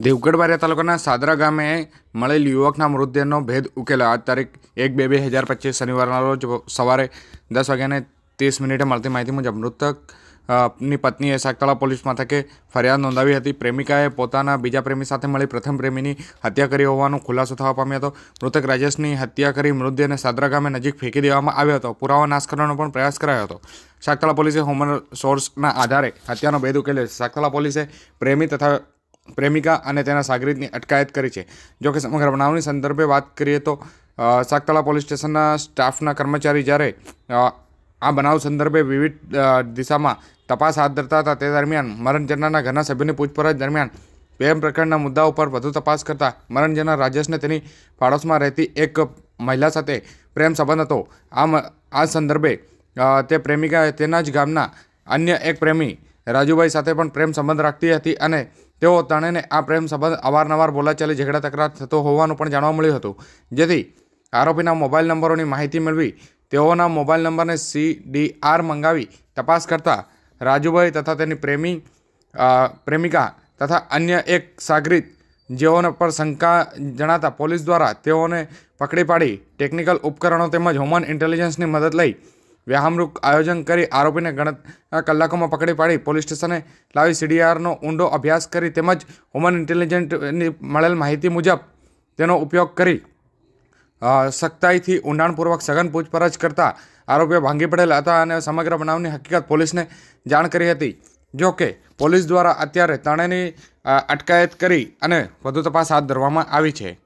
દેવગઢ તાલુકાના સાદરા ગામે મળેલ યુવકના મૃતદેહનો ભેદ ઉકેલા આજ તારીખ એક બે બે હજાર પચીસ શનિવારના રોજ સવારે દસ વાગ્યાને ત્રીસ મિનિટે મળતી માહિતી મુજબ મૃતકની પત્નીએ સાગતળા પોલીસ મથકે ફરિયાદ નોંધાવી હતી. પ્રેમિકાએ પોતાના બીજા પ્રેમી સાથે મળી પ્રથમ પ્રેમીની હત્યા કરી હોવાનો ખુલાસો થવા પામ્યો હતો. મૃતક રાજેશની હત્યા કરી મૃતદેહને સાદરા ગામે નજીક ફેંકી દેવામાં આવ્યો હતો. પુરાવા નાશ કરવાનો પણ પ્રયાસ કરાયો હતો. સાગતળા પોલીસે હ્યુમન સોર્સના આધારે હત્યાનો ભેદ ઉકેલ્યો છે. સાગતળા પોલીસે પ્રેમી તથા પ્રેમિકા અને તેના સાગરીતની અટકાયત કરી છે. જો કે સમગ્ર બનાવની સંદર્ભે વાત કરીએ તો સાગતળા પોલીસ સ્ટેશનના સ્ટાફના કર્મચારી જ્યારે આ બનાવ સંદર્ભે વિવિધ દિશામાં તપાસ હાથ ધરતા હતા, તે દરમિયાન મરણ ઘરના સભ્યોની પૂછપરછ દરમિયાન પ્રેમ પ્રકરણના મુદ્દા ઉપર વધુ તપાસ કરતા મરણજના રાજેશને તેની પાડોશમાં રહેતી એક મહિલા સાથે પ્રેમ સંબંધ હતો. આ આ સંદર્ભે તે પ્રેમિકા તેના જ ગામના અન્ય એક પ્રેમી રાજુભાઈ સાથે પણ પ્રેમ સંબંધ રાખતી હતી અને તેઓ ત્રણેયને આ પ્રેમ સંબંધ અવારનવાર બોલાચાલી ઝઘડા તકરાર થતો હોવાનું પણ જાણવા મળ્યું હતું. જેથી આરોપીના મોબાઈલ નંબરોની માહિતી મેળવી તેઓના મોબાઈલ નંબરને સી ડી આર મંગાવી તપાસ કરતા રાજુભાઈ તથા તેની પ્રેમી પ્રેમિકા તથા અન્ય એક સાગરીત જેઓને પર શંકા જણાતા પોલીસ દ્વારા તેઓને પકડી પાડી ટેકનિકલ ઉપકરણો તેમજ હ્યુમન ઇન્ટેલિજન્સની મદદ લઈ વ્યાહામૃત આયોજન કરી આરોપીને ગણતરીના કલાકોમાં પકડી પાડી. પોલીસ સ્ટેશને લાવી સીડીઆરનો ઊંડો અભ્યાસ કરી તેમજ હ્યુમન ઇન્ટેલિજન્ટની મળેલ માહિતી મુજબ તેનો ઉપયોગ કરી સખ્તાઈથી ઊંડાણપૂર્વક સઘન પૂછપરછ કરતા આરોપીઓ ભાંગી પડેલા હતા અને સમગ્ર બનાવની હકીકત પોલીસને જાણ કરી હતી. જો કે, પોલીસ દ્વારા અત્યારે ત્રણેયની અટકાયત કરી અને વધુ તપાસ હાથ ધરવામાં આવી છે.